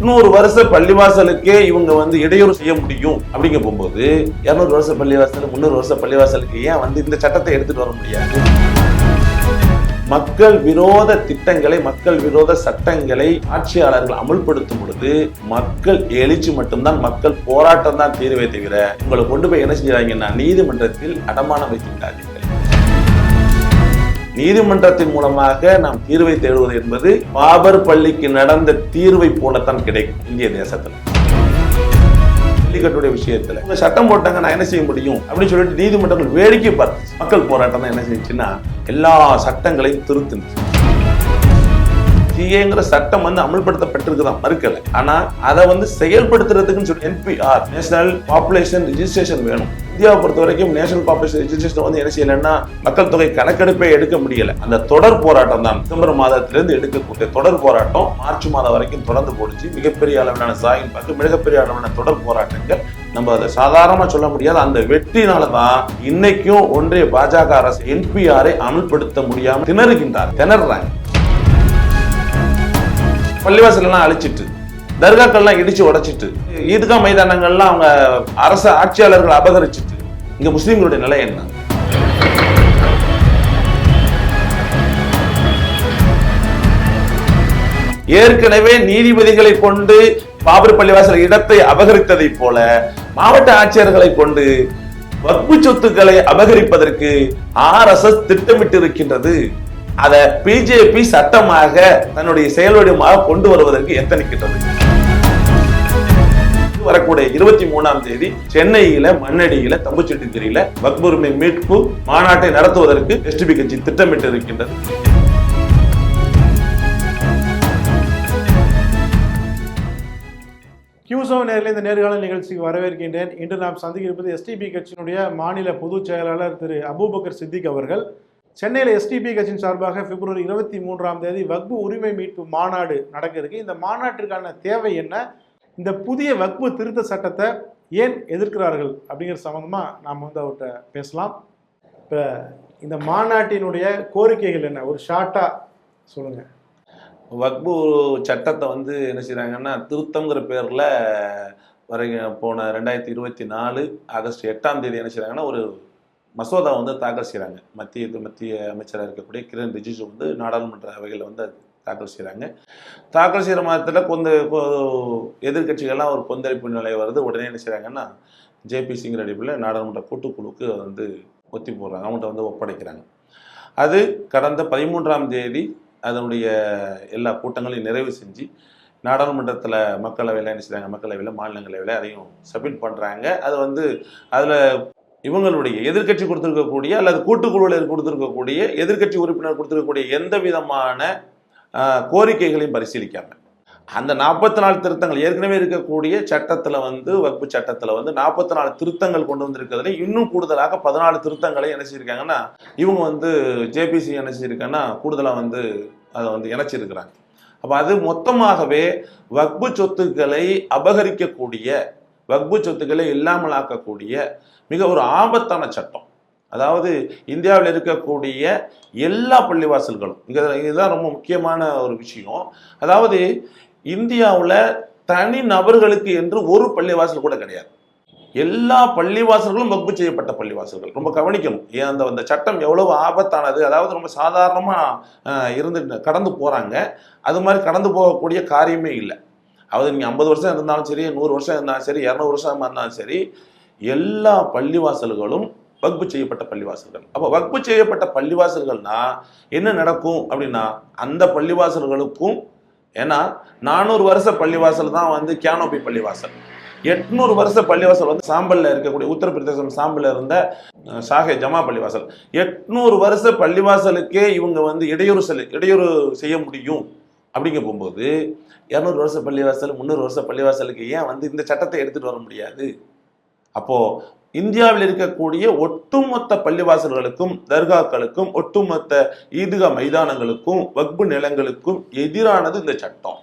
எட்நூறு வருஷ பள்ளிவாசலுக்கே இவங்க வந்து இடையூறு செய்ய முடியும் அப்படிங்க போகும்போது இருநூறு வருஷ பள்ளிவாசல் முந்நூறு வருஷ பள்ளிவாசலுக்கு ஏன் வந்து இந்த சட்டத்தை எடுத்துட்டு வர முடியாது? மக்கள் விரோத திட்டங்களை மக்கள் விரோத சட்டங்களை ஆட்சியாளர்கள் அமல்படுத்தும் பொழுது மக்கள் எழுச்சி மட்டும்தான் மக்கள் போராட்டம் தான் தீர்வை தவிர உங்களை கொண்டு போய் என்ன செஞ்சாங்கன்னா நீதிமன்றத்தில் அடமானம் வைத்து விட்டாங்க நீதிமன்றத்தின் மூலமாக நாம் தீர்வை தேடுவது என்பது பாபர் பள்ளிக்கு நடந்த தீர்வை போலத்தான் கிடைக்கும் இந்திய தேசத்தில். ஜல்லிக்கட்டுடைய விஷயத்துல. இந்த சட்டம் போட்டாங்க நான் என்ன செய்ய முடியும்? அப்படின்னு சொல்லிட்டு நீதிமன்றங்கள் வேடிக்கை பார்த்து மக்கள் போராட்டம் என்ன செஞ்சுன்னா எல்லா சட்டங்களையும் திருத்துனுச்சு. சிஏங்கிற சட்டம் வந்து அமல்படுத்தப்பட்டிருக்குதான் மறுக்கல. ஆனா அதை வந்து செயல்படுத்துறதுக்குன்னு சொல்லி என்பிஆர் நேஷனல் பாப்புலேஷன் ரிஜிஸ்ட்ரேஷன் வேணும். இந்தியாவை பொறுத்த வரைக்கும் நேஷனல் பாப்புலேஷன் ரிஜிஸ்ட்ரேஷன் வந்து என்ன செய்யலைன்னா மக்கள் தொகை கணக்கெடுப்பே எடுக்க முடியல. அந்த தொடர் போராட்டம் தான் டிசம்பர் மாதத்திலிருந்து எடுக்கக்கூடிய தொடர் போராட்டம் மார்ச் மாதம் வரைக்கும் தொடர்ந்து போடுச்சு. மிகப்பெரிய அளவிலான சாயின் பார்த்து மிகப்பெரிய அளவிலான தொடர் போராட்டங்கள் நம்ம அதை சாதாரணமா சொல்ல முடியாது. அந்த வெற்றினால தான் இன்னைக்கும் ஒன்றிய பாஜக அரசு என்பிஆரை அமல்படுத்த முடியாமல் திணறுகின்றார் திணறாங்க. பள்ளிவாசல் எல்லாம் அழிச்சிட்டு தர்காக்கள்லாம் இடிச்சு உடைச்சிட்டு ஈத்கா மைதானங்கள்லாம் அவங்க அரசு ஆட்சியாளர்கள் அபகரிச்சிட்டு இங்க முஸ்லீம்களுடைய நிலை என்ன? ஏற்கனவே நீதிபதிகளை கொண்டு பாபர் பள்ளிவாசல் இடத்தை அபகரித்ததை போல மாவட்ட ஆட்சியர்களை கொண்டு வக்பு சொத்துக்களை அபகரிப்பதற்கு ஆர்எஸ்எஸ் திட்டமிட்டு இருக்கின்றது அதை பிஜேபி சட்டமாக தன்னுடைய செயல்வடிவமாக கொண்டு வருவதற்கு எத்தனைக்கின்றது? வரக்கூடிய இருபத்தி மூணாம் தேதி சென்னையில மண்ணடியில தம்புச்செட்டித்திரியில வக்புரிமை மீட்பு மாநாட்டை நடத்துவதற்கு எஸ்டிபி கட்சி திட்டமிட்டு இருக்கின்றது கியூசோ நேரில் இந்த நேர்காணல் நிகழ்ச்சிக்கு வரவேற்கின்றேன். இன்று நாம் சந்திக்கிருப்பது எஸ்டிபி கட்சியினுடைய மாநில பொதுச் செயலாளர் திரு அபூபக்கர் சித்திக் அவர்கள். சென்னையில் எஸ்டிபி கட்சியின் சார்பாக பிப்ரவரி இருபத்தி மூன்றாம் தேதி வக்பு உரிமை மீட்பு மாநாடு நடக்க இருக்கு இந்த மாநாட்டிற்கான தேவை என்ன? இந்த புதிய வக்பு திருத்த சட்டத்தை ஏன் எதிர்க்கிறார்கள் அப்படிங்கிற சம்மந்தமாக நாம் வந்து அவர்கிட்ட பேசலாம். இப்போ இந்த மாநாட்டினுடைய கோரிக்கைகள் என்ன? ஒரு ஷார்ட்டாக சொல்லுங்கள் வக்பு சட்டத்தை வந்து என்ன செய்கிறாங்கன்னா திருத்தங்கிற பேரில் வரைக்கும் போன ரெண்டாயிரத்தி இருபத்தி நாலு ஆகஸ்ட் எட்டாம் தேதி என்ன செய்கிறாங்கன்னா ஒரு மசோதா வந்து தாக்கல் செய்கிறாங்க மத்திய மத்திய அமைச்சராக இருக்கக்கூடிய கிரண் ரிஜிஜு வந்து நாடாளுமன்ற அவைகளில் வந்து அது தாக்கல் செய்கிறாங்க தாக்கல் செய்கிற மாதத்தில் கொந்த எதிர்கட்சிகள்லாம் ஒரு கொந்தளிப்பு நிலை வருது. உடனே என்ன செய்கிறாங்கன்னா ஜேபி சிங்கிற அடிப்பில் நாடாளுமன்ற கூட்டுக்குழுக்கு வந்து ஒத்தி போடுறாங்க. அவங்கள்ட்ட வந்து ஒப்படைக்கிறாங்க. அது கடந்த பதிமூன்றாம் தேதி அதனுடைய எல்லா கூட்டங்களையும் நிறைவு செஞ்சு நாடாளுமன்றத்தில் மக்களவையில் என்ன செய்கிறாங்க மக்களவையில் மாநிலங்களவையில் அதையும் சப்மிட் பண்ணுறாங்க அது வந்து அதில் இவங்களுடைய எதிர்க்கட்சி கொடுத்துருக்கக்கூடிய அல்லது கூட்டுக்குழுவில் கொடுத்துருக்கக்கூடிய எதிர்க்கட்சி உறுப்பினர் கொடுத்துருக்கக்கூடிய எந்த விதமான கோரிக்கைகளையும் பரிசீலிக்காம. அந்த நாற்பத்தி நாலு திருத்தங்கள் ஏற்கனவே இருக்கக்கூடிய சட்டத்தில் வந்து வகுப்பு சட்டத்தில் வந்து நாற்பத்தி நாலு திருத்தங்கள் கொண்டு வந்திருக்கிறதுல இன்னும் கூடுதலாக பதினாலு திருத்தங்களை என்ன செய்யிருக்காங்கன்னா இவங்க வந்து ஜேபிசி என்ன செய்யிருக்காங்கன்னா கூடுதலாக வந்து அதை வந்து இணைச்சிருக்கிறாங்க. அப்போ அது மொத்தமாகவே வக்பு சொத்துக்களை அபகரிக்கக்கூடிய வக்பு சொத்துக்களை இல்லாமலாக்கக்கூடிய மிக ஒரு ஆபத்தான சட்டம். அதாவது இந்தியாவில் இருக்கக்கூடிய எல்லா பள்ளிவாசல்களும் இங்கே இதுதான் ரொம்ப முக்கியமான ஒரு விஷயம். அதாவது இந்தியாவில் தனி நபர்களுக்கு என்று ஒரு பள்ளிவாசல் கூட கிடையாது. எல்லா பள்ளிவாசல்களும் வகுப்பு செய்யப்பட்ட பள்ளிவாசல்கள். ரொம்ப கவனிக்கணும். ஏன் அந்த அந்த சட்டம் எவ்வளவு ஆபத்தானது அதாவது ரொம்ப சாதாரணமாக இருந்து கடந்து போகிறாங்க அது மாதிரி கடந்து போகக்கூடிய காரியமே இல்லை. அதாவது நீங்கள் ஐம்பது வருஷம் இருந்தாலும் சரி நூறு வருஷம் இருந்தாலும் சரி இரநூறு வருஷமாக இருந்தாலும் சரி எல்லா பள்ளிவாசல்களும் வகுப்பு செய்யப்பட்ட பள்ளிவாசல்கள். அப்போ வகுப்பு செய்யப்பட்ட பள்ளிவாசல்கள்னா என்ன நடக்கும் அப்படின்னா அந்த பள்ளிவாசல்களுக்கும் ஏன்னா நானூறு வருஷ பள்ளிவாசல் தான் வந்து கேனோபி பள்ளிவாசல். எட்நூறு வருஷ பள்ளிவாசல் வந்து சாம்பலில் இருக்கக்கூடிய உத்தரப்பிரதேசம் சாம்பலில் இருந்த அஹ், ஜமா பள்ளிவாசல். எட்நூறு வருஷ பள்ளிவாசலுக்கே இவங்க வந்து இடையூறு செல் இடையூறு செய்ய முடியும். அப்படிங்க போகும்போது இரநூறு வருஷ பள்ளிவாசல் முந்நூறு வருஷ பள்ளிவாசலுக்கு ஏன் வந்து இந்த சட்டத்தை எடுத்துகிட்டு வர முடியாது? அப்போது இந்தியாவில் இருக்கக்கூடிய ஒட்டுமொத்த பள்ளிவாசல்களுக்கும் தர்காக்களுக்கும் ஒட்டுமொத்த ஈதுகா மைதானங்களுக்கும் வக்பு நிலங்களுக்கும் எதிரானது இந்த சட்டம்.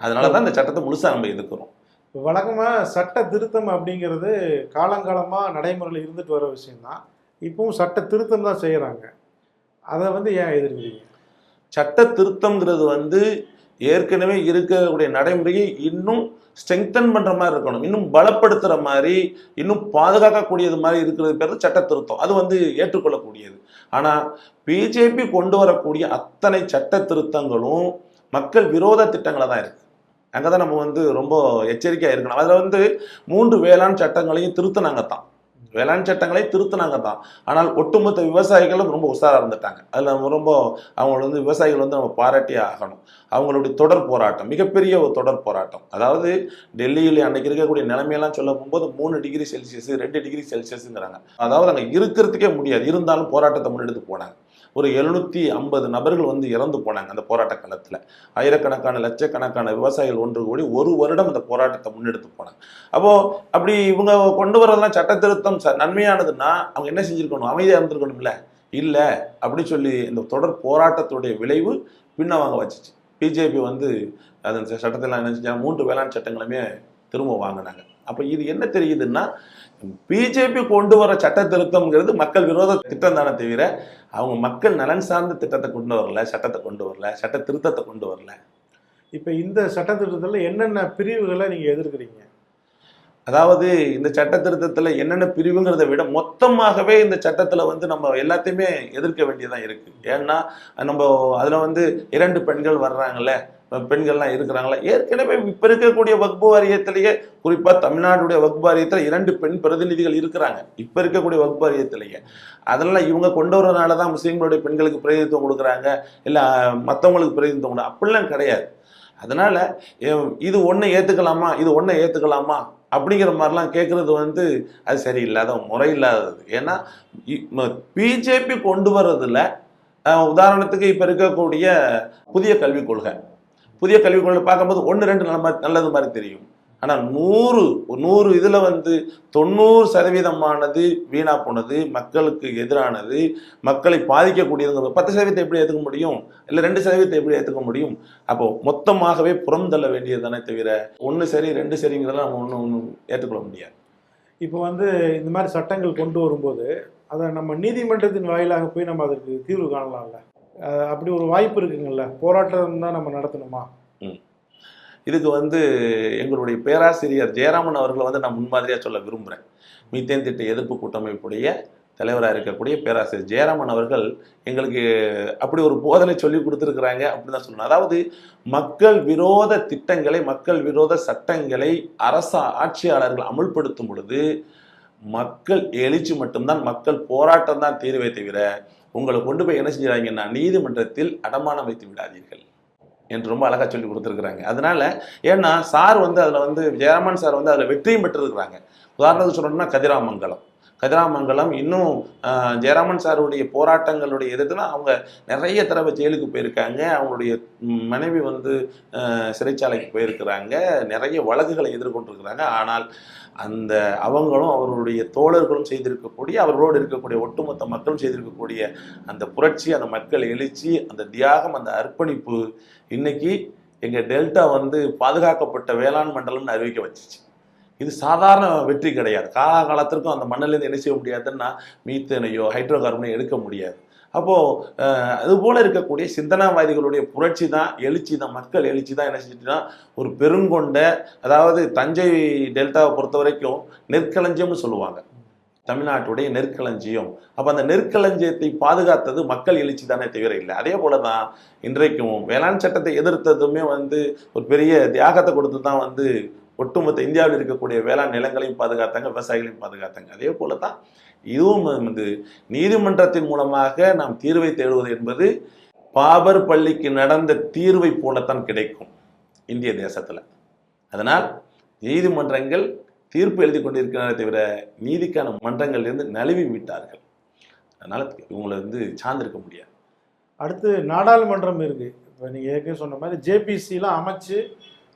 அதனால தான் இந்த சட்டத்தை முழுசா நம்ம எதிர்க்கிறோம். வழக்கமாக சட்ட திருத்தம் அப்படிங்கிறது காலங்காலமாக நடைமுறையில் இருந்துட்டு வர விஷயம்தான். இப்பவும் சட்ட திருத்தம் தான் செய்கிறாங்க அதை வந்து ஏன் எதிர்க்கிறீங்க? சட்ட திருத்தம்ங்கிறது வந்து ஏற்கனவே இருக்கக்கூடிய நடைமுறையை இன்னும் ஸ்ட்ரெங்தன் பண்ணுற மாதிரி இருக்கணும். இன்னும் பலப்படுத்துகிற மாதிரி இன்னும் பாதுகாக்கக்கூடியது மாதிரி இருக்கிறது பேர் சட்ட திருத்தம் அது வந்து ஏற்றுக்கொள்ளக்கூடியது. ஆனால் பிஜேபி கொண்டு வரக்கூடிய அத்தனை சட்ட திருத்தங்களும் மக்கள் விரோத திட்டங்களை தான் இருக்குது அங்கே தான் நம்ம வந்து ரொம்ப எச்சரிக்கையாக இருக்கணும். அதில் வந்து மூன்று வேளாண் சட்டங்களையும் திருத்தினாங்க தான் வேளாண் சட்டங்களை திருத்தினாங்க தான் ஆனால் ஒட்டுமொத்த விவசாயிகளும் ரொம்ப உஷாராக இருந்துட்டாங்க. அதில் நம்ம ரொம்ப அவங்களை வந்து விவசாயிகள் வந்து நம்ம பாராட்டியே ஆகணும். அவங்களுடைய தொடர் போராட்டம் மிகப்பெரிய ஒரு தொடர் போராட்டம். அதாவது டெல்லியில் அன்னைக்கு இருக்கக்கூடிய நிலைமையெல்லாம் சொல்ல போகும்போது மூணு டிகிரி செல்சியஸ் ரெண்டு டிகிரி செல்சியஸ்ங்கிறாங்க. அதாவது அங்கே இருக்கிறதுக்கே முடியாது. இருந்தாலும் போராட்டத்தை முன்னெடுத்து போனாங்க. ஒரு எழுநூற்றி ஐம்பது நபர்கள் வந்து இறந்து போனாங்க அந்த போராட்ட காலத்தில் ஆயிரக்கணக்கான லட்சக்கணக்கான விவசாயிகள் ஒன்று கூடி ஒரு வருடம் அந்த போராட்டத்தை முன்னெடுத்து போனாங்க. அப்போது அப்படி இவங்க கொண்டு வரதெல்லாம் சட்ட திருத்தம் ச- நன்மையானதுன்னா அவங்க என்ன செஞ்சுருக்கணும்? அமைதியாக இருந்திருக்கணும்ல? இல்லை அப்படின்னு சொல்லி இந்த தொடர் போராட்டத்துடைய விளைவு பின்னவாங்க வச்சுச்சு. பிஜேபி வந்து அதன் சட்டத்தெல்லாம் என்ன செஞ்சாங்க? மூன்று வேளாண் சட்டங்களுமே திரும்ப வாங்கினாங்க. அப்போ இது என்ன தெரியுதுன்னா பிஜேபி கொண்டு வர சட்ட திருத்தம்ங்கிறது மக்கள் விரோத திட்டம் தானே தவிர அவங்க மக்கள் நலன் சார்ந்த திட்டத்தை கொண்டு வரல சட்டத்தை கொண்டு வரல சட்ட திருத்தத்தை கொண்டு வரல. இப்போ இந்த சட்டத்திட்டத்தில் என்னென்ன பிரிவுகளை நீங்க எதிர்க்கிறீங்க? அதாவது இந்த சட்ட திருத்தத்தில் என்னென்ன பிரிவுங்கிறத விட மொத்தமாகவே இந்த சட்டத்தில் வந்து நம்ம எல்லாத்தையுமே எதிர்க்க வேண்டியதாக இருக்கு. ஏன்னா நம்ம அதில் வந்து இரண்டு பெண்கள் வர்றாங்கல்ல பெண்கள்லாம் இருக்கிறாங்களா? ஏற்கனவே இப்போ இருக்கக்கூடிய வக்பு வாரியத்திலேயே குறிப்பாக தமிழ்நாடுடைய வக்பு வாரியத்தில் இரண்டு பெண் பிரதிநிதிகள் இருக்கிறாங்க. இப்போ இருக்கக்கூடிய வக்பு வாரியத்திலேயே. அதெல்லாம் இவங்க கொண்டு வரனால தான் முஸ்லீம்களுடைய பெண்களுக்கு பிரதிநிதித்துவம் கொடுக்குறாங்க. இல்லை மற்றவங்களுக்கு பிரதிநிதித்துவம் கொடு அப்படிலாம் கிடையாது. அதனால இது ஒன்றை ஏற்றுக்கலாமா இது ஒன்றை ஏற்றுக்கலாமா அப்படிங்கிற மாதிரிலாம் கேட்குறது வந்து அது சரியில்லாத முறை இல்லாதது ஏன்னா பிஜேபி கொண்டு வர்றதுல உதாரணத்துக்கு இப்போ இருக்கக்கூடிய புதிய கல்விக் கொள்கை. புதிய கல்விக் கொள்கை பார்க்கும்போது ஒன்று ரெண்டு நல்ல மாதிரி நல்லது மாதிரி தெரியும். ஆனால் நூறு நூறு இதில் வந்து தொண்ணூறு சதவீதமானது வீணா போனது மக்களுக்கு எதிரானது மக்களை பாதிக்கக்கூடியதுங்க பத்து சதவீதத்தை எப்படி ஏற்றுக்க முடியும்? இல்லை ரெண்டு சதவீதத்தை எப்படி ஏற்றுக்க முடியும்? அப்போது மொத்தமாகவே புறம் தள்ள வேண்டியது தானே தவிர ஒன்று சரி ரெண்டு சரிங்கிறதெல்லாம் நம்ம ஒன்று ஒன்றும் ஏற்றுக்கொள்ள முடியாது. இப்போ வந்து இந்த மாதிரி சட்டங்கள் கொண்டு வரும்போது அதை நம்ம நீதிமன்றத்தின் வாயிலாக போய் நம்ம அதற்கு தீர்வு காணலாம்ல? அப்படி ஒரு வாய்ப்பு இருக்குங்கல்ல போராட்டம் தான் நம்ம நடத்தணுமா? இதுக்கு வந்து எங்களுடைய பேராசிரியர் ஜெயராமன் அவர்களை வந்து நான் முன்மாதிரியாக சொல்ல விரும்புகிறேன் மீத்தேன் திட்ட எதிர்ப்பு கூட்டமைப்புடைய தலைவராக இருக்கக்கூடிய பேராசிரியர் ஜெயராமன் அவர்கள் எங்களுக்கு அப்படி ஒரு போதனை சொல்லி கொடுத்துருக்குறாங்க அப்படின்னு தான் சொல்லணும். அதாவது மக்கள் விரோத திட்டங்களை மக்கள் விரோத சட்டங்களை அரச ஆட்சியாளர்கள் அமுல்படுத்தும் பொழுது மக்கள் எழுச்சி மட்டும்தான் மக்கள் போராட்டம் தான் தீர்வே தவிர உங்களை கொண்டு போய் என்ன செஞ்சிடாங்கன்னா நீதிமன்றத்தில் அடமானம் வைத்து விடாதீர்கள் என்று ரொம்ப அழகாக சொல்லி கொடுத்துருக்குறாங்க. அதனால ஏன்னா சார் வந்து அதில் வந்து ஜெயராமன் சார் வந்து அதில் வெற்றியும் பெற்றிருக்கிறாங்க. உதாரணத்துக்கு சொல்லணும்னா கதிராமங்கலம். கதிராமங்கலம் இன்னும் ஜெயராமன் சாருடைய போராட்டங்களுடைய எதிர்த்துனா அவங்க நிறைய தடவை ஜெயிலுக்கு போயிருக்காங்க. அவங்களுடைய மனைவி வந்து சிறைச்சாலைக்கு போயிருக்கிறாங்க. நிறைய வழக்குகளை எதிர்கொண்டிருக்கிறாங்க. ஆனால் அந்த அவங்களும் அவர்களுடைய தோழர்களும் செய்திருக்கக்கூடிய அவர்களோடு இருக்கக்கூடிய ஒட்டுமொத்த மக்களும் செய்திருக்கக்கூடிய அந்த புரட்சி அந்த மக்கள் எழுச்சி அந்த தியாகம் அந்த அர்ப்பணிப்பு இன்னைக்கு எங்கள் டெல்டா வந்து பாதுகாக்கப்பட்ட வேளாண் மண்டலம்னு அறிவிக்க வச்சிச்சு. இது சாதாரண வெற்றி கிடையாது. காலாகாலத்திற்கும் அந்த மண்ணிலேருந்து என்ன செய்ய முடியாதுன்னா மீத்தேனையோ ஹைட்ரோ கார்பனையோ எடுக்க முடியாது. அப்போது அதுபோல் இருக்கக்கூடிய சிந்தனாவாதிகளுடைய புரட்சி தான் எழுச்சி தான் மக்கள் எழுச்சி தான் என்ன செஞ்சுட்டுனா ஒரு பெருங்கொண்ட அதாவது தஞ்சை டெல்டாவை பொறுத்த வரைக்கும் நெற்களஞ்சியம்னு சொல்லுவாங்க. தமிழ்நாட்டுடைய நெற்களஞ்சியம். அப்போ அந்த நெற்களஞ்சியத்தை பாதுகாத்தது மக்கள் எழுச்சி தானே தவிர இல்லை. அதே போல தான் இன்றைக்கும் வேளாண் சட்டத்தை எதிர்த்ததுமே வந்து ஒரு பெரிய தியாகத்தை கொடுத்து தான் வந்து ஒட்டுமொத்த இந்தியாவில் இருக்கக்கூடிய வேளாண் நிலங்களையும் பாதுகாத்தாங்க விவசாயிகளையும் பாதுகாத்தாங்க. அதே போல தான் இதுவும் வந்து நீதிமன்றத்தின் மூலமாக நாம் தீர்வை தேடுவது என்பது பாபர் பள்ளிக்கு நடந்த தீர்வை போலத்தான் கிடைக்கும் இந்திய தேசத்தில். அதனால் நீதிமன்றங்கள் தீர்ப்பு எழுதி கொண்டிருக்கிறாரே தவிர நீதிக்கான மன்றங்களிலிருந்து நழுவி விட்டார்கள். அதனால் இவங்களை வந்து சார்ந்திருக்க முடியாது. அடுத்து நாடாளுமன்றம் இருக்குது இப்போ நீங்கள் ஏற்கனவே சொன்ன மாதிரி ஜேபிசிலாம் அமைச்சு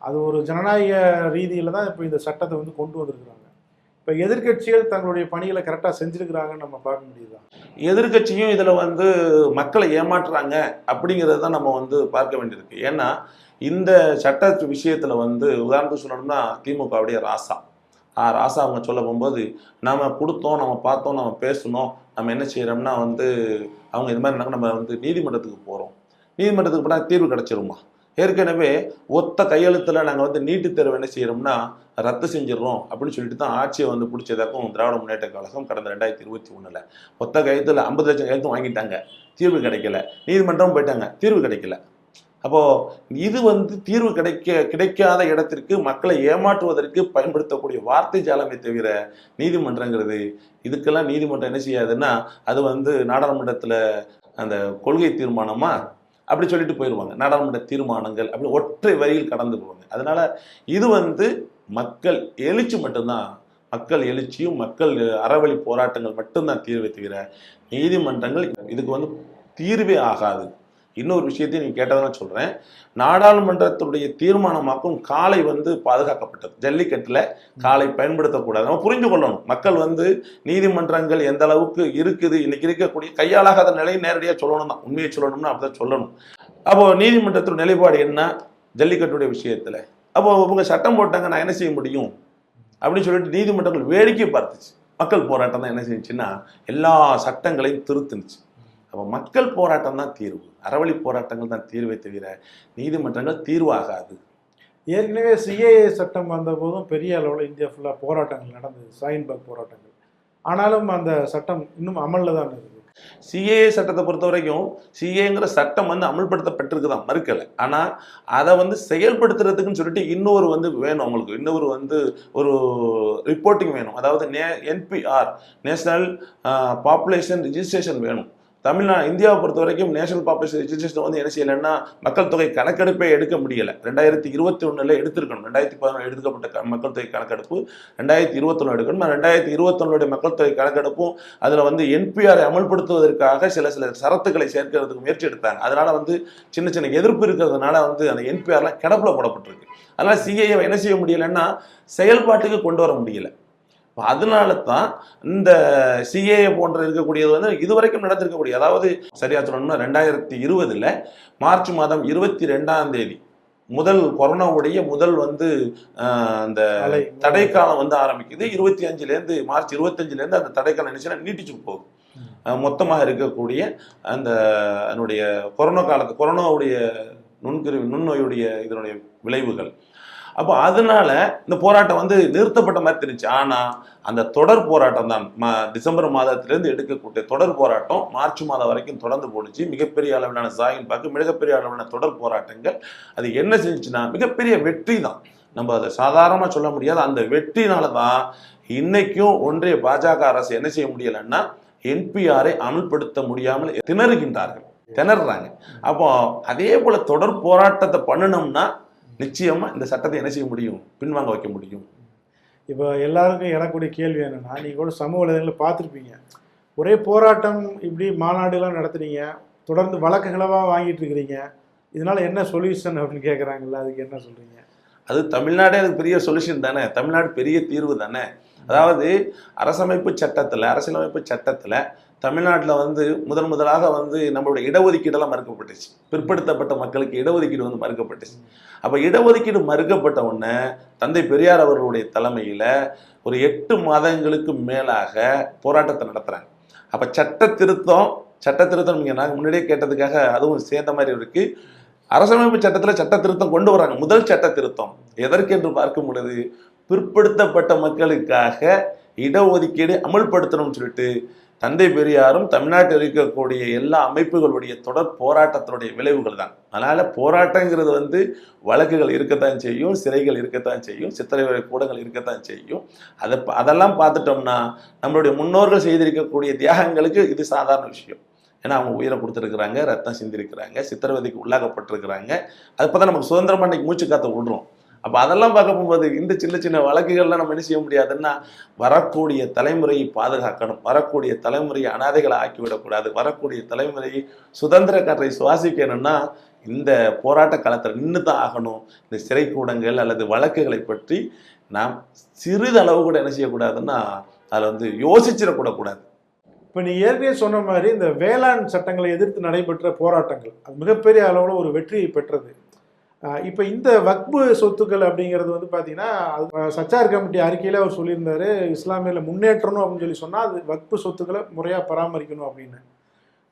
அது ஒரு ஜனநாயக ரீதியில் தான் இப்போ இந்த சட்டத்தை வந்து கொண்டு வந்திருக்கிறாங்க. இப்போ எதிர்க்கட்சிகள் தங்களுடைய பணிகளை கரெக்டாக செஞ்சுருக்கிறாங்கன்னு நம்ம பார்க்க முடியுதா? எதிர்க்கட்சியும் இதில் வந்து மக்களை ஏமாற்றுறாங்க அப்படிங்கிறத தான் நம்ம வந்து பார்க்க வேண்டியிருக்கு. ஏன்னா இந்த சட்ட விஷயத்தில் வந்து உதாரணத்துக்கு சொல்லணும்னா திமுகவுடைய ராசா. ஆ ராசா அவங்க சொல்ல போகும்போது நம்ம கொடுத்தோம் நம்ம பார்த்தோம் நம்ம பேசணும் நம்ம என்ன செய்கிறோம்னா வந்து அவங்க இது மாதிரி நம்ம வந்து நீதிமன்றத்துக்கு போகிறோம் நீதிமன்றத்துக்கு போனால் தீர்வு கிடச்சிருமா? ஏற்கனவே ஒத்த கையெழுத்தில் நாங்கள் வந்து நீட்டுத் தேர்வு என்ன செய்யறோம்னா ரத்து செஞ்சிடறோம் அப்படின்னு சொல்லிட்டு தான் ஆட்சியை வந்து பிடிச்சதாக்கும் திராவிட முன்னேற்ற கழகம் கடந்த ரெண்டாயிரத்தி இருபத்தி ஒன்றில் ஒத்த கையத்தில் ஐம்பது லட்சம் கையெழுத்தும் வாங்கிட்டாங்க. தீர்வு கிடைக்கல. நீதிமன்றம் போயிட்டாங்க. தீர்வு கிடைக்கல. அப்போது இது வந்து தீர்வு கிடைக்க கிடைக்காத இடத்திற்கு மக்களை ஏமாற்றுவதற்கு பயன்படுத்தக்கூடிய வார்த்தை ஜாலமே தவிர நீதிமன்றங்கிறது இதுக்கெல்லாம் நீதிமன்றம் என்ன செய்யாதுன்னா அது வந்து நாடாளுமன்றத்தில் அந்த கொள்கை தீர்மானமாக அப்படி சொல்லிட்டு போயிடுவாங்க நாடாளுமன்ற தீர்மானங்கள் அப்படி ஒற்றை வரியில் கடந்து போவாங்க. அதனால இது வந்து மக்கள் எழுச்சி மட்டும்தான். மக்கள் எழுச்சியும் மக்கள் அறவழி போராட்டங்கள் மட்டும்தான் தீர்வை தவிர நீதிமன்றங்கள். இதுக்கு வந்து தீர்வே ஆகாது. இன்னொரு விஷயத்தையும் நீங்க கேட்டதான் சொல்றேன். நாடாளுமன்றத்துடைய தீர்மானமாக்கும் காலை வந்து பாதுகாக்கப்பட்டது. ஜல்லிக்கட்டுல காலை பயன்படுத்தக்கூடாது. நம்ம புரிஞ்சு கொள்ளணும் மக்கள் வந்து நீதிமன்றங்கள் எந்த அளவுக்கு இருக்குது இன்னைக்கு இருக்கக்கூடிய கையாளாகாத நிலையை நேரடியாக சொல்லணும் தான். உண்மையை சொல்லணும்னா அப்படிதான் சொல்லணும். அப்போ நீதிமன்றத்தோட நிலைப்பாடு என்ன? ஜல்லிக்கட்டுடைய விஷயத்துல. அப்போ இவங்க சட்டம் போட்டாங்க நான் என்ன செய்ய முடியும்? அப்படின்னு சொல்லிட்டு நீதிமன்றங்கள் வேடிக்கை பார்த்துச்சு. மக்கள் போராட்டம் தான் என்ன செஞ்சுன்னா எல்லா சட்டங்களையும் திருத்துனுச்சு. அப்போ மக்கள் போராட்டம் தான் தீர்வு. அறவழி போராட்டங்கள் தான் தீர்வை தவிர நீதிமன்றங்கள் தீர்வாகாது. ஏற்கனவே சிஏஏ சட்டம் வந்த போதும் பெரிய அளவில் இந்தியா ஃபுல்லாக போராட்டங்கள் நடந்தது. சாயின்பாக் போராட்டங்கள். ஆனாலும் அந்த சட்டம் இன்னும் அமலில் தான் இருக்குது. சிஏஏ சட்டத்தை பொறுத்த வரைக்கும் சிஏங்கிற சட்டம் வந்து அமல்படுத்தப்பட்டிருக்குதான். மறுக்கலை. ஆனால் அதை வந்து செயல்படுத்துறதுக்குன்னு சொல்லிட்டு இன்னொரு வந்து வேணும் அவங்களுக்கு. இன்னொரு வந்து ஒரு ரிப்போர்ட்டிங் வேணும். அதாவது நே என்பிஆர் நேஷனல் பாப்புலேஷன் ரிஜிஸ்ட்ரேஷன் வேணும். தமிழ்நாடு இந்தியாவை பொறுத்த வரைக்கும் நேஷனல் பாப்புலேஷன் ரிஜிஸ்ட்ரேஷன் வந்து என்ன செய்யலைன்னா மக்கள் தொகை கணக்கெடுப்பே எடுக்க முடியலை. ரெண்டாயிரத்தி இருபத்தி ஒன்றில் எடுத்திருக்கணும். ரெண்டாயிரத்தி பதினொன்று எடுக்கப்பட்ட மக்கள் தொகை கணக்கெடுப்பு. ரெண்டாயிரத்தி இருபத்தொன்னு எடுக்கணும். ரெண்டாயிரத்தி இருபத்தொன்னுடைய மக்கள் தொகை கணக்கெடுப்பும் அதில் வந்து என்பிஆரை அமல்படுத்துவதற்காக சில சில சரத்துக்களை சேர்க்கிறதுக்கு முயற்சி எடுத்தாங்க. அதனால வந்து சின்ன சின்ன எதிர்ப்பு இருக்கிறதுனால வந்து அந்த என்பிஆர்லாம் கிடப்பில் போடப்பட்டிருக்கு. அதனால் சிஏஏ என்ன செய்ய முடியலன்னா செயல்பாட்டுக்கு கொண்டு வர முடியலை. அப்ப அதனால தான் இந்த சிஏஏ போன்ற இருக்கக்கூடியது வந்து இதுவரைக்கும் நடந்திருக்கக்கூடிய அதாவது சரியா சொல்லணும்னா ரெண்டாயிரத்தி இருபதுல மார்ச் மாதம் இருபத்தி ரெண்டாம் தேதி முதல் கொரோனாவுடைய முதல் வந்து அந்த அலை தடைக்காலம் வந்து ஆரம்பிக்குது. இருபத்தி அஞ்சுலேருந்து மார்ச் இருபத்தஞ்சுலேருந்து அந்த தடைக்காலம் நினைச்சுன்னா நீட்டிச்சு போகுது. அஹ் மொத்தமாக இருக்கக்கூடிய அந்த அதனுடைய கொரோனா காலத்து கொரோனாவுடைய நுண்கிருமி நுண்ணோயுடைய இதனுடைய விளைவுகள். அப்போ அதனால இந்த போராட்டம் வந்து நிறுத்தப்பட்ட மாதிரி தெரிஞ்சு ஆனால் அந்த தொடர் போராட்டம் தான் டிசம்பர் மாதத்திலேருந்து எடுக்கக்கூடிய தொடர் போராட்டம் மார்ச் மாதம் வரைக்கும் தொடர்ந்து போணுச்சு. மிகப்பெரிய அளவிலான சாயின் பார்க்க மிகப்பெரிய அளவிலான தொடர் போராட்டங்கள். அது என்ன செஞ்சுச்சுன்னா மிகப்பெரிய வெற்றி தான். நம்ம அதை சாதாரணமாக சொல்ல முடியாது. அந்த வெற்றினால தான் இன்னைக்கும் ஒன்றிய பாஜக அரசு என்ன செய்ய முடியலைன்னா என்பிஆரை அமல்படுத்த முடியாமல் திணறுகின்றார்கள். திணறாங்க அப்போ அதே போல தொடர் போராட்டத்தை பண்ணணும்னா நிச்சயமா இந்த சட்டத்தை என்ன செய்ய முடியும்? பின்வாங்க வைக்க முடியும். இப்போ எல்லாருக்கும் எழக்கூடிய கேள்வி என்னன்னா நீங்கள் கூட சமூக வலைதளங்களில் பார்த்துருப்பீங்க. ஒரே போராட்டம் இப்படி மாநாடுலாம் நடத்துறீங்க தொடர்ந்து வழக்குகளவாக வாங்கிட்டு இருக்கிறீங்க. இதனால என்ன சொல்யூஷன் அப்படின்னு கேட்குறாங்கல்ல அதுக்கு என்ன சொல்றீங்க? அது தமிழ்நாடே அதுக்கு பெரிய சொல்யூஷன் தானே. தமிழ்நாடு பெரிய தீர்வு தானே. அதாவது அரசமைப்பு சட்டத்தில் அரசியலமைப்பு சட்டத்தில் தமிழ்நாட்டில் வந்து முதன் முதலாக வந்து நம்மளுடைய இடஒதுக்கீடெல்லாம் மறுக்கப்பட்டுச்சு. பிற்படுத்தப்பட்ட மக்களுக்கு இடஒதுக்கீடு வந்து மறுக்கப்பட்டுச்சு. அப்போ இடஒதுக்கீடு மறுக்கப்பட்ட உடனே தந்தை பெரியார் அவர்களுடைய தலைமையில் ஒரு எட்டு மாதங்களுக்கு மேலாக போராட்டத்தை நடத்துகிறாங்க அப்போ சட்ட திருத்தம் சட்ட திருத்தம் நீங்கள் நாங்கள் முன்னாடியே கேட்டதுக்காக அதுவும் சேர்ந்த மாதிரி இருக்குது அரசமைப்பு சட்டத்தில் சட்ட திருத்தம் கொண்டு வராங்க. முதல் சட்ட திருத்தம் எதற்கென்று பார்க்கும் பொழுது பிற்படுத்தப்பட்ட மக்களுக்காக இடஒதுக்கீடு அமல்படுத்தணும்னு சொல்லிட்டு தந்தை பெரியாரும் தமிழ்நாட்டில் இருக்கக்கூடிய எல்லா அமைப்புகளுடைய தொடர் போராட்டத்தினுடைய விளைவுகள் தான். அதனால் போராட்டங்கிறது வந்து வழக்குகள் இருக்கத்தான் செய்யும் சிறைகள் இருக்கத்தான் செய்யும் சித்திரை கூடங்கள் இருக்கத்தான் செய்யும். அதை அதெல்லாம் பார்த்துட்டோம்னா நம்மளுடைய முன்னோர்கள் செய்திருக்கக்கூடிய தியாகங்களுக்கு இது சாதாரண விஷயம். ஏன்னா அவங்க உயிரை கொடுத்துருக்குறாங்க ரத்தம் சிந்திருக்கிறாங்க சித்திரவதைக்கு உள்ளாகப்பட்டிருக்கிறாங்க அது பார்த்தா நமக்கு சுதந்திரமாக இன்னைக்கு மூச்சு காத்த விடுறோம் அப்போ அதெல்லாம் பார்க்க போகும்போது இந்த சின்ன சின்ன வழக்குகள்லாம் நம்ம என்ன செய்ய முடியாதுன்னா வரக்கூடிய தலைமுறையை பாதுகாக்கணும். வரக்கூடிய தலைமுறையை அனாதைகளை ஆக்கிவிடக்கூடாது வரக்கூடிய தலைமுறையை சுதந்திர காற்றை சுவாசிக்கணும்னா இந்த போராட்ட காலத்தில் நின்று தான் ஆகணும். இந்த சிறை கூடங்கள் அல்லது வழக்குகளை பற்றி நாம் சிறிதளவு கூட என்ன செய்யக்கூடாதுன்னா அதில் வந்து யோசிச்சிடக்கூடக்கூடாது இப்போ நீ ஏற்கனவே சொன்ன மாதிரி இந்த வேளாண் சட்டங்களை எதிர்த்து நடைபெற்ற போராட்டங்கள் அது மிகப்பெரிய அளவில் ஒரு வெற்றியை பெற்றது. இப்போ இந்த வக்பு சொத்துக்கள் அப்படிங்கிறது வந்து பார்த்தீங்கன்னா அது, சச்சார் கமிட்டி அறிக்கையில் அவர் சொல்லியிருந்தார் இஸ்லாமியில் முன்னேற்றணும் அப்படின்னு சொல்லி சொன்னால் அது வக்பு சொத்துக்களை முறையாக பராமரிக்கணும் அப்படின்னு.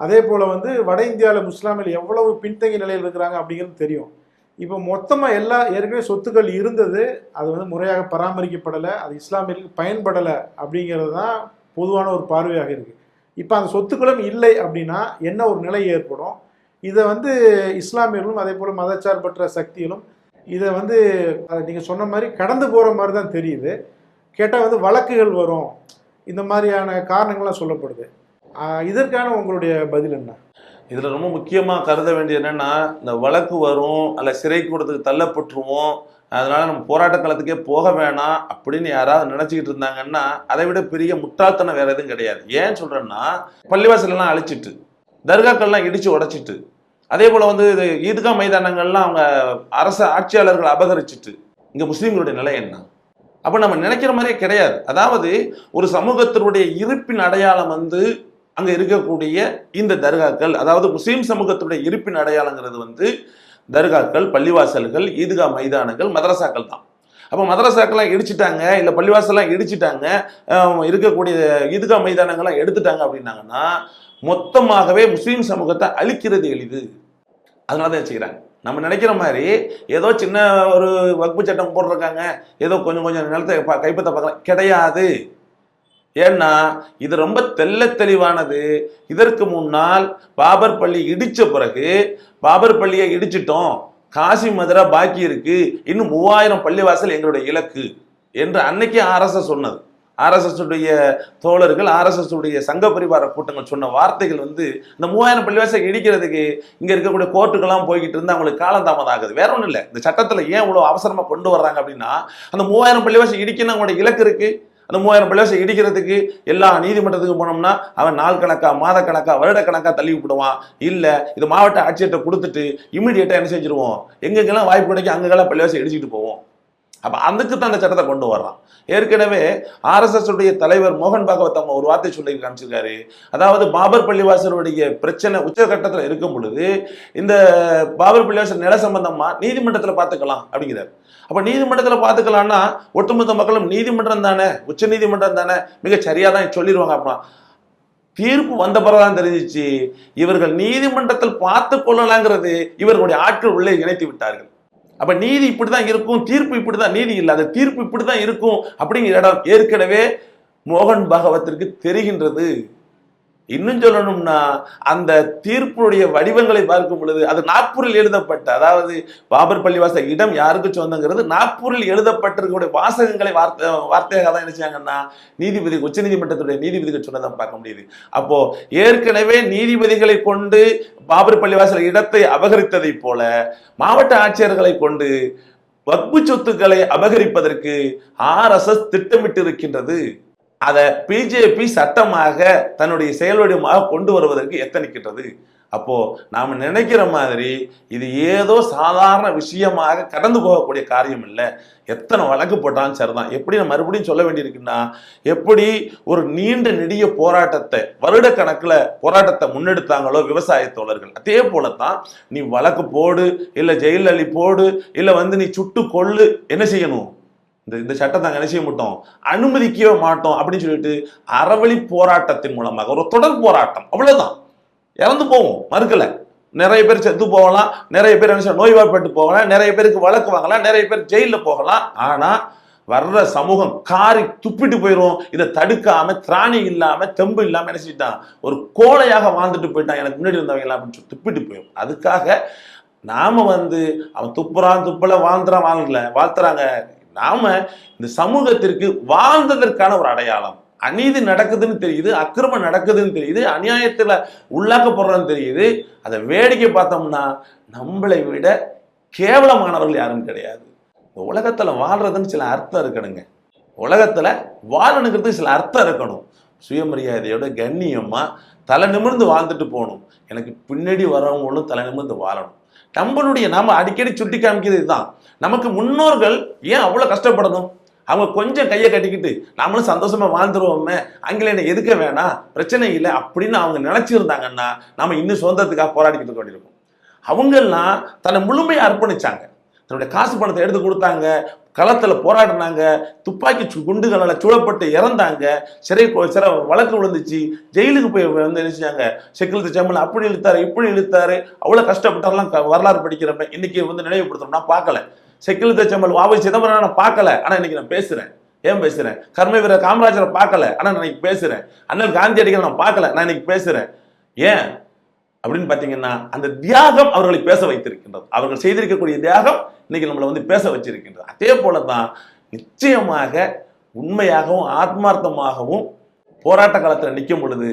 அதே போல் வந்து வட இந்தியாவில் முஸ்லாமில் எவ்வளவு பின்தங்கிய நிலையில் இருக்கிறாங்க அப்படிங்கிறது தெரியும். இப்போ மொத்தமாக எல்லா ஏற்கனவே சொத்துக்கள் இருந்தது அது வந்து முறையாக பராமரிக்கப்படலை அது இஸ்லாமியருக்கு பயன்படலை அப்படிங்கிறது தான் பொதுவான ஒரு பார்வையாக இருக்குது இப்போ அந்த சொத்துக்களும் இல்லை அப்படின்னா என்ன ஒரு நிலை ஏற்படும்? இதை வந்து இஸ்லாமியர்களும் அதே போல் மதச்சார்பற்ற சக்திகளும் இதை வந்து நீங்கள் சொன்ன மாதிரி கடந்து போகிற மாதிரி தான் தெரியுது. கேட்டால் வந்து வழக்குகள் வரும். இந்த மாதிரியான காரணங்கள்லாம் சொல்லப்படுது. இதற்கான உங்களுடைய பதில் என்ன? இதில் ரொம்ப முக்கியமாக கருத வேண்டியது என்னென்னா இந்த வழக்கு வரும் அல்ல சிறை கூடத்துக்கு தள்ளப்பட்டுருவோம் அதனால் நம்ம போராட்ட காலத்துக்கே போக வேணாம் அப்படின்னு யாராவது நினச்சிக்கிட்டு இருந்தாங்கன்னா அதை விட பெரிய முட்டாள்தனம் வேறு எதுவும் கிடையாது. ஏன் சொல்கிறேன்னா பள்ளிவாசலெல்லாம் அழிச்சிட்டு தர்காக்கள்லாம் இடித்து உடைச்சிட்டு அதே போல் வந்து இது ஈத்கா மைதானங்கள்லாம் அவங்க அரச ஆட்சியாளர்கள் அபகரிச்சிட்டு. இங்கே முஸ்லீம்களுடைய நிலை என்ன? அப்போ நம்ம நினைக்கிற மாதிரியே கிடையாது. அதாவது ஒரு சமூகத்தினுடைய இருப்பின் அடையாளம் வந்து அங்கே இருக்கக்கூடிய இந்த தர்காக்கள். அதாவது முஸ்லீம் சமூகத்துடைய இருப்பின் அடையாளங்கிறது வந்து தர்காக்கள் பள்ளிவாசல்கள் ஈதுகா மைதானங்கள் மதரசாக்கள் தான். அப்போ மதரசாக்கள்லாம் இடிச்சிட்டாங்க இல்லை பள்ளிவாசல்லாம் இடிச்சிட்டாங்க இருக்கக்கூடிய ஈதுகா மைதானங்கள்லாம் எடுத்துட்டாங்க அப்படின்னாங்கன்னா மொத்தமாகவே முஸ்லீம் சமூகத்தை அழிக்கிறது எளிது. அதனால தான் வச்சுக்கிறாங்க நம்ம நினைக்கிற மாதிரி ஏதோ சின்ன ஒரு வகுப்பு சட்டம் போட்டிருக்காங்க. ஏதோ கொஞ்சம் கொஞ்சம் நிலத்தை கைப்பற்ற பார்க்கலாம். கிடையாது. ஏன்னா இது ரொம்ப தெள்ள தெளிவானது. இதற்கு முன்னால் பாபர் பள்ளி இடித்த பிறகு பாபர் பள்ளியை இடிச்சிட்டோம். காசி மதுரை பாக்கி இருக்கு. இன்னும் மூவாயிரம் பள்ளிவாசல் எங்களுடைய இலக்கு என்று அன்னைக்கு ஆர்எஸ்எஸ் சொன்னது. ஆர்எஸ்எஸ் உடைய தோழர்கள் ஆர்எஸ்எஸ் உடைய சங்க பரிவார கூட்டங்கள் சொன்ன வார்த்தைகள் வந்து இந்த மூவாயிரம் பள்ளிவாசை இடிக்கிறதுக்கு இங்கே இருக்கக்கூடிய கோர்ட்டுக்கெல்லாம் போய்கிட்டு இருந்தால் அவங்களுக்கு காலம் தாமதம் ஆகுது வேற ஒன்றும் இல்லை. இந்த சட்டத்தில் ஏன் இவ்வளோ அவசரமாக கொண்டு வர்றாங்க அப்படின்னா அந்த மூவாயிரம் பள்ளிவாசை இடிக்கணும் அவங்களோட இலக்கு இருக்குது அந்த மூவாயிரம் பள்ளிவாசை இடிக்கிறதுக்கு எல்லா நீதிமன்றத்துக்கு போனோம்னா அவன் நாள் கணக்கா மாத கணக்கா வருட கணக்கா தள்ளி விடுவான் இல்லை இது மாவட்ட ஆட்சியர்கிட்ட கொடுத்துட்டு இமீடியட்டாக என்ன செஞ்சிருவோம்? எங்கெங்கெல்லாம் வாய்ப்பு கிடைக்கும் அங்கெல்லாம் பள்ளிவாசல் இடிச்சிட்டு போவோம். அப்ப அதுக்கு தான் அந்த சட்டத்தை கொண்டு வர்றான். ஏற்கனவே ஆர்எஸ்எஸ் உடைய தலைவர் மோகன் பாகவத் அவங்க ஒரு வார்த்தை சொல்லி காமிச்சிருக்காரு. அதாவது பாபர் பள்ளிவாசனுடைய பிரச்சனை உச்சகட்டத்தில் இருக்கும் பொழுது இந்த பாபர் பள்ளிவாசன் நில சம்பந்தமா நீதிமன்றத்தில் பார்த்துக்கலாம் அப்படிங்கிறார். அப்ப நீதிமன்றத்தில் பார்த்துக்கலாம்னா ஒட்டுமொத்த மக்களும் நீதிமன்றம் தானே உச்ச நீதிமன்றம் தானே மிக சரியா தான் சொல்லிடுவாங்க அப்படின்னா. தீர்ப்பு வந்த பிறகுதான் தெரிஞ்சிச்சு. இவர்கள் நீதிமன்றத்தில் பார்த்து கொள்ளலாங்கிறது இவர்களுடைய ஆட்கள் உள்ளே இணைத்து விட்டார்கள். அப்ப நீதி இப்படிதான் இருக்கும் தீர்ப்பு இப்படிதான் நீதி இல்லை. அது தீர்ப்பு இப்படிதான் இருக்கும் அப்படிங்கிற இடம் ஏற்கனவே மோகன் பாகவத்திற்கு தெரிகின்றது. இன்னும் சொல்லணும்னா அந்த தீர்ப்புடைய வடிவங்களை பார்க்கும் பொழுது அது நாக்பூரில் எழுதப்பட்ட அதாவது பாபர் பள்ளிவாச இடம் யாருக்கு சொந்தங்கிறது நாக்பூரில் எழுதப்பட்டிருக்கக்கூடிய வாசகங்களை வார்த்தை வார்த்தையாக தான் நினைச்சாங்கன்னா நீதிபதி உச்ச நீதிமன்றத்துடைய நீதிபதிகள் சொன்னதை பார்க்க முடியுது. அப்போ ஏற்கனவே நீதிபதிகளை கொண்டு பாபர் பள்ளிவாசல் இடத்தை அபகரித்ததை போல மாவட்ட ஆட்சியர்களை கொண்டு வக்பு சொத்துக்களை அபகரிப்பதற்கு ஆர்எஸ்எஸ் திட்டமிட்டு இருக்கின்றது அதை பிஜேபி சட்டமாக தன்னுடைய செயல்வடிவமாக கொண்டு வருவதற்கு எத்தனைக்கின்றது? அப்போது நாம் நினைக்கிற மாதிரி இது ஏதோ சாதாரண விஷயமாக கடந்து போகக்கூடிய காரியம் இல்லை. எத்தனை வழக்கு போட்டாலும் சரிதான். எப்படி நான் மறுபடியும் சொல்ல வேண்டியிருக்குன்னா எப்படி ஒரு நீண்ட நெடிய போராட்டத்தை வருடக்கணக்கில் போராட்டத்தை முன்னெடுத்தாங்களோ விவசாய தோழர்கள். அதே போல தான் நீ வழக்கு போடு இல்லை ஜெயில் போடு இல்லை வந்து நீ சுட்டு கொள்ளு என்ன செய்யணும்? இந்த இந்த சட்டத்தை நாங்கள் என்ன செய்ய மாட்டோம்? அனுமதிக்கவே மாட்டோம் அப்படின்னு சொல்லிட்டு அறவழி போராட்டத்தின் மூலமாக ஒரு தொடர் போராட்டம் அவ்வளவுதான். இறந்து போவோம் மறுக்கல. நிறைய பேர் செத்து போகலாம் நிறைய பேர் என்ன செய்ய- நோய்வாய்ப்பட்டு போகலாம் நிறைய பேருக்கு வழக்கு வாங்கலாம் நிறைய பேர் ஜெயிலில் போகலாம். ஆனா வர்ற சமூகம் காரி துப்பிட்டு போயிடும் இதை தடுக்காம திராணி இல்லாம தெம்பு இல்லாம என்ன செஞ்சிட்டான்? ஒரு கோழையாக வாழ்ந்துட்டு போயிட்டான். எனக்கு முன்னாடி இருந்தவங்க எல்லாம் அப்படின்னு சொல்லி துப்பிட்டு போயிடும் அதுக்காக நாம வந்து அவன் துப்புறான் துப்பல வாழ்ந்துறான் வாழல வாழ்த்துறாங்க. நாம இந்த சமூகத்திற்கு வாழ்ந்ததற்கான ஒரு அடையாளம். அநீதி நடக்குதுன்னு தெரியுது அக்கிரமம் நடக்குதுன்னு தெரியுது அநியாயத்தில் உள்ளாக்கப்படுறதுன்னு தெரியுது. அதை வேடிக்கை பார்த்தோம்னா நம்மளை விட கேவலமானவர்கள் யாரும் கிடையாது. இந்த உலகத்தில் வாழ்றதுன்னு சில அர்த்தம் இருக்கணுங்க. உலகத்தில் வாழணுங்கிறது சில அர்த்தம் இருக்கணும். சுயமரியாதையோட கண்ணியமாக தலை நிமிர்ந்து வாழ்ந்துட்டு போகணும். எனக்கு பின்னாடி வரவங்களும் தலை நிமிர்ந்து வாழணும். நம்மளுடைய நாம அடிக்கடி சுட்டி காமிக்கிறது இதுதான் நமக்கு முன்னோர்கள் ஏன் அவ்வளோ கஷ்டப்படணும்? அவங்க கொஞ்சம் கையை கட்டிக்கிட்டு நாமளும் சந்தோஷமா வாழ்ந்துருவோமே ஆங்கிலேயனை எதுக்க வேணாம் பிரச்சனை இல்லை அப்படின்னு அவங்க நினைச்சிருந்தாங்கன்னா நம்ம இன்னும் சுதந்திரத்துக்காக போராடிக்கிட்டு இருக்க வேண்டியிருக்கும். அவங்கெல்லாம் தன்னை முழுமையை அர்ப்பணிச்சாங்க. தன்னுடைய காசு பணத்தை எடுத்து கொடுத்தாங்க களத்தில் போராடினாங்க. துப்பாக்கி சு- குண்டுகளால் சூழப்பட்டு இறந்தாங்க. சிறை சிற வழக்கு விழுந்துச்சு. ஜெயிலுக்கு போய் வந்து நினைச்சாங்க செஞ்சாங்க? செக்கில் தச்சாமல் அப்படி இழுத்தாரு இப்படி இழுத்தாரு. அவ்வளோ கஷ்டப்பட்டாலாம் க- வரலாறு படிக்கிறப்ப இன்னைக்கு வந்து நினைவுபடுத்தணும்னா பார்க்கல. செக்கில் தச்சமல் வாவை சிதம்பரம் நான் பார்க்கல. ஆனால் இன்னைக்கு நான் பேசுகிறேன் ஏன் பேசுகிறேன் கர்ம வீரர் காமராஜரை பார்க்கல. ஆனால் நான் இன்னைக்கு பேசுகிறேன் அண்ணன் காந்தியடிகளை நான் பார்க்கல. நான் இன்னைக்கு பேசுகிறேன் ஏன்? அப்படின்னு பார்த்தீங்கன்னா அந்த தியாகம் அவர்களை பேச வைத்திருக்கின்றது. அவர்கள் செய்திருக்கக்கூடிய தியாகம் இன்னைக்கு நம்மளை வந்து பேச வச்சிருக்கின்றது. அதே போல தான் நிச்சயமாக உண்மையாகவும் ஆத்மார்த்தமாகவும் போராட்ட காலத்தில் நிற்கும் பொழுது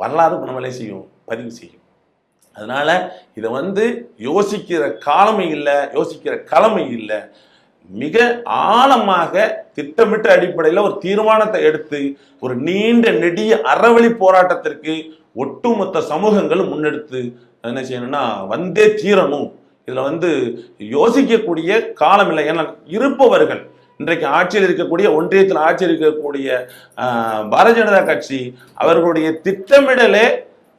வரலாறு நம்மளே செய்யும்? பதிவு செய்யும். அதனால இதை வந்து யோசிக்கிற காலமை இல்லை யோசிக்கிற கடமை இல்லை. மிக ஆழமாக திட்டமிட்ட அடிப்படையில் ஒரு தீர்மானத்தை எடுத்து ஒரு நீண்ட நெடிய அறவழி போராட்டத்திற்கு ஒட்டுமொத்த சமூகங்களும் முன்னெடுத்து என்ன செய்யணும்னா வந்தே தீரணும். இதில் வந்து யோசிக்கக்கூடிய காலம் இல்லை. ஏன்னா இருப்பவர்கள் இன்றைக்கு ஆட்சியில் இருக்கக்கூடிய ஒன்றியத்தில் ஆட்சியில் இருக்கக்கூடிய பாரதிய ஜனதா கட்சி அவர்களுடைய திட்டமிடலே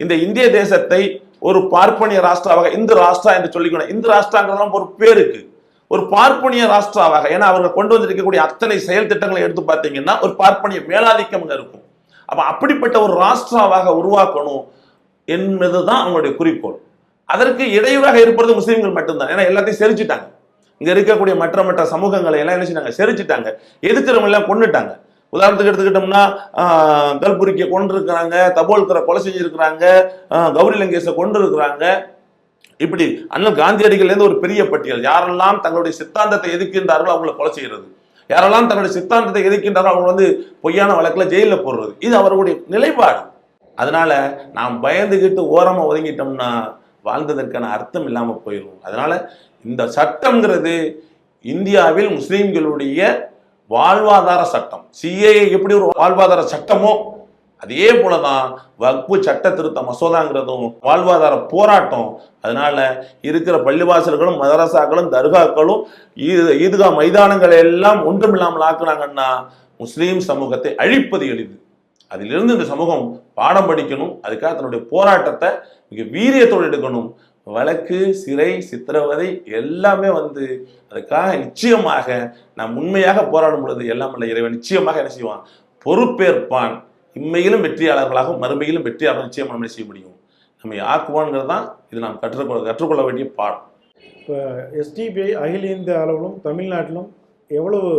இந்த இந்திய தேசத்தை ஒரு பார்ப்பனிய ராஷ்டிராவாக இந்து ராஷ்டிரா என்று சொல்லிக்கணும் இந்து ராஷ்டிராங்கிறதெல்லாம் ஒரு பேருக்கு. ஒரு பார்ப்பனிய ராஷ்டிராவாக ஏன்னா அவர்கள் கொண்டு வந்திருக்கக்கூடிய அத்தனை செயல் திட்டங்களை எடுத்து பார்த்தீங்கன்னா ஒரு பார்ப்பனிய மேலாதிக்கம் இருக்கும். அப்போ அப்படிப்பட்ட ஒரு ராஷ்டிராவாக உருவாக்கணும் என்பது தான் அவங்களுடைய குறிக்கோள். அதற்கு இடையூறாக இருப்பது முஸ்லீம்கள் மட்டும்தான். ஏன்னா எல்லாத்தையும் செரிச்சிட்டாங்க. இங்கே இருக்கக்கூடிய மற்ற மற்ற சமூகங்களை எல்லாம் என்ன செஞ்சாங்க? செரிச்சிட்டாங்க. எதிர்க்கிறவங்க எல்லாம் கொண்டுட்டாங்க உதாரணத்துக்கு எடுத்துக்கிட்டோம்னா கல்புரிக்கை கொண்டிருக்கிறாங்க தபோல்கரை கொலை செஞ்சிருக்கிறாங்க கௌரி லங்கேஷை கொண்டு இருக்கிறாங்க இப்படி அண்ணல் காந்தியடிகள்லேருந்து ஒரு பெரிய பட்டியல். யாரெல்லாம் தங்களுடைய சித்தாந்தத்தை எதிர்க்கின்றார்களோ அவங்களை கொலை செய்யறது. யாரெல்லாம் தன்னுடைய சித்தாந்தத்தை எதிர்க்கின்றாரோ அவங்க வந்து பொய்யான வழக்கில் ஜெயிலில் போடுறது. இது அவர்களுடைய நிலைப்பாடு. அதனால நாம் பயந்துக்கிட்டு ஓரமாக ஒதுங்கிட்டோம்னா வாழ்ந்ததற்கான அர்த்தம் இல்லாமல் போயிடும் அதனால இந்த சட்டம்ங்கிறது இந்தியாவில் முஸ்லீம்களுடைய வாழ்வாதார சட்டம். சிஏஏ எப்படி ஒரு வாழ்வாதார சட்டமோ அதே போலதான் வக்பு சட்ட திருத்த மசோதாங்கிறதும் வாழ்வாதார போராட்டம். அதனால இருக்கிற பள்ளிவாசல்களும் மதரசாக்களும் தர்காக்களும் ஈது ஈதுகா மைதானங்களை எல்லாம் ஒன்றுமில்லாமல் ஆக்குனாங்கன்னா முஸ்லீம் சமூகத்தை அழிப்பது எளிது. அதிலிருந்து இந்த சமூகம் பாடம் படிக்கணும். அதுக்காக தன்னுடைய போராட்டத்தை மிக வீரியத்தோடு எடுக்கணும். வழக்கு சிறை சித்திரவதை எல்லாமே வந்து அதுக்காக நிச்சயமாக நாம் உண்மையாக போராடும் பொழுது எல்லாம் இறைவன் நிச்சயமாக என்ன செய்வான்? பொறுப்பேற்பான். இம்மையிலும் வெற்றியாளர்களாகவும் மறுமையிலும் வெற்றியாளர் நிச்சயமாக நம்ம செய்ய முடியும். நம்மை ஆக்குவான்ங்கிறது தான் இது நாம் கற்றுக்கொள்ள கற்றுக்கொள்ள வேண்டிய பாடம். இப்போ எஸ்டிபிஐ அகில இந்திய அளவிலும் தமிழ்நாட்டிலும் எவ்வளவு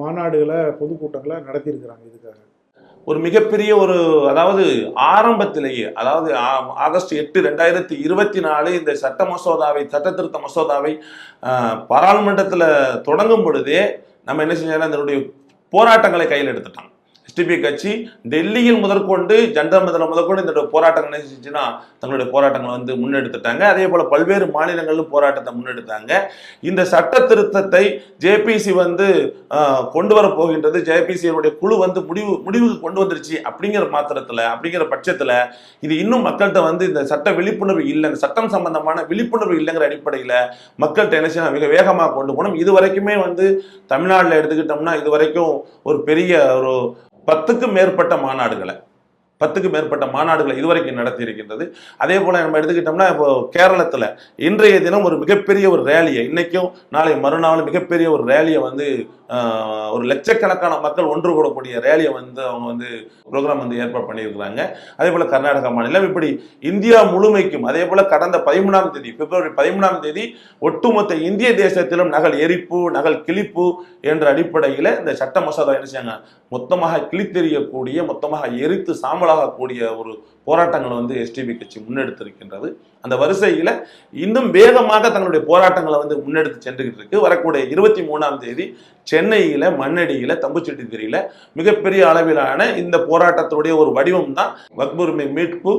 மாநாடுகளை பொதுக்கூட்டங்களை நடத்தியிருக்கிறாங்க இதுக்காக? ஒரு மிகப்பெரிய ஒரு அதாவது ஆரம்பத்திலேயே அதாவது ஆகஸ்ட் எட்டு ரெண்டாயிரத்தி இருபத்தி நாலு இந்த சட்ட மசோதாவை சட்ட திருத்த மசோதாவை பாராளுமன்றத்துல தொடங்கும் பொழுதே நம்ம என்ன செஞ்சோம்னா இதனுடைய போராட்டங்களை கையில் எடுத்துட்டோம் எஸ்டிபி கட்சி டெல்லியில் முதற்கொண்டு ஜண்டர் மதல முதற்கொண்டு இந்த போராட்டங்கள் என்ன செஞ்சுன்னா தங்களுடைய போராட்டங்களை வந்து முன்னெடுத்துட்டாங்க. அதே போல பல்வேறு மாநிலங்களிலும் போராட்டத்தை முன்னெடுத்தாங்க. இந்த சட்ட திருத்தத்தை ஜேபிசி வந்து கொண்டு வர போகின்றது. ஜேபிசியினுடைய குழு வந்து முடிவு முடிவுக்கு கொண்டு வந்துருச்சு அப்படிங்கிற மாத்திரத்தில் அப்படிங்கிற பட்சத்தில் இது இன்னும் மக்கள்கிட்ட வந்து இந்த சட்ட விழிப்புணர்வு இல்லை இந்த சட்டம் சம்பந்தமான விழிப்புணர்வு இல்லைங்கிற அடிப்படையில் மக்கள்கிட்ட என்ன செய்யணும் மிக வேகமாக கொண்டு போகணும். இது வரைக்குமே வந்து தமிழ்நாட்டில் எடுத்துக்கிட்டோம்னா இது வரைக்கும் ஒரு பெரிய ஒரு பத்துக்கும் மேற்பட்ட மாநாடுகளை பத்துக்கு மேற்பட்ட மாநாடுகளை இதுவரைக்கும் நடத்தி இருக்கின்றது அதே போல நம்ம எடுத்துக்கிட்டோம்னா இப்போ கேரளத்தில் இன்றைய தினம் ஒரு மிகப்பெரிய ஒரு ரேலியை இன்னைக்கும் நாளை மறுநாள் மிகப்பெரிய ஒரு ரேலியை வந்து ஒரு லட்சக்கணக்கான மக்கள் ஒன்று கூடக்கூடிய ரேலியை வந்து அவங்க வந்து ப்ரோக்ராம் வந்து ஏற்பாடு பண்ணியிருக்கிறாங்க. அதே போல் கர்நாடகா மாநிலம் இப்படி இந்தியா முழுமைக்கும் அதே போல் கடந்த பதிமூணாம் தேதி பிப்ரவரி பதிமூணாம் தேதி ஒட்டுமொத்த இந்திய தேசத்திலும் நகல் எரிப்பு நகல் கிழிப்பு என்ற அடிப்படையில் இந்த சட்ட மசோதா என்ன செய்யாங்க மொத்தமாக கிழித்தெறியக்கூடிய மொத்தமாக எரித்து சாம்பலாகக்கூடிய ஒரு போராட்டங்களை வந்து எஸ்டிபி கட்சி முன்னெடுத்திருக்கின்றது. அந்த வரிசையில் இன்னும் வேகமாக தங்களுடைய போராட்டங்களை வந்து முன்னெடுத்து சென்றுகிட்டு இருக்கு. வரக்கூடிய இருபத்தி மூணாம் தேதி சென்னையில மண்ணடியில தம்புச்செட்டித்திரியில மிகப்பெரிய அளவிலான இந்த போராட்டத்துடைய ஒரு வடிவம் தான் வக்புரிமை மீட்பு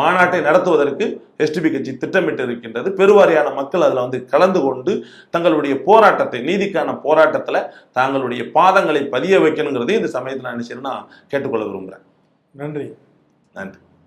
மாநாட்டை நடத்துவதற்கு எஸ்டிபி கட்சி திட்டமிட்டு இருக்கின்றது. பெருவாரியான மக்கள் அதில் வந்து கலந்து கொண்டு தங்களுடைய போராட்டத்தை நீதிக்கான போராட்டத்தில் தங்களுடைய பாதங்களை பதிய வைக்கணுங்கிறதையும் இந்த சமயத்தில் நான் என்ன செய்யணும்னா கேட்டுக்கொள்ள விரும்புகிறேன் நன்றி. நன்றி.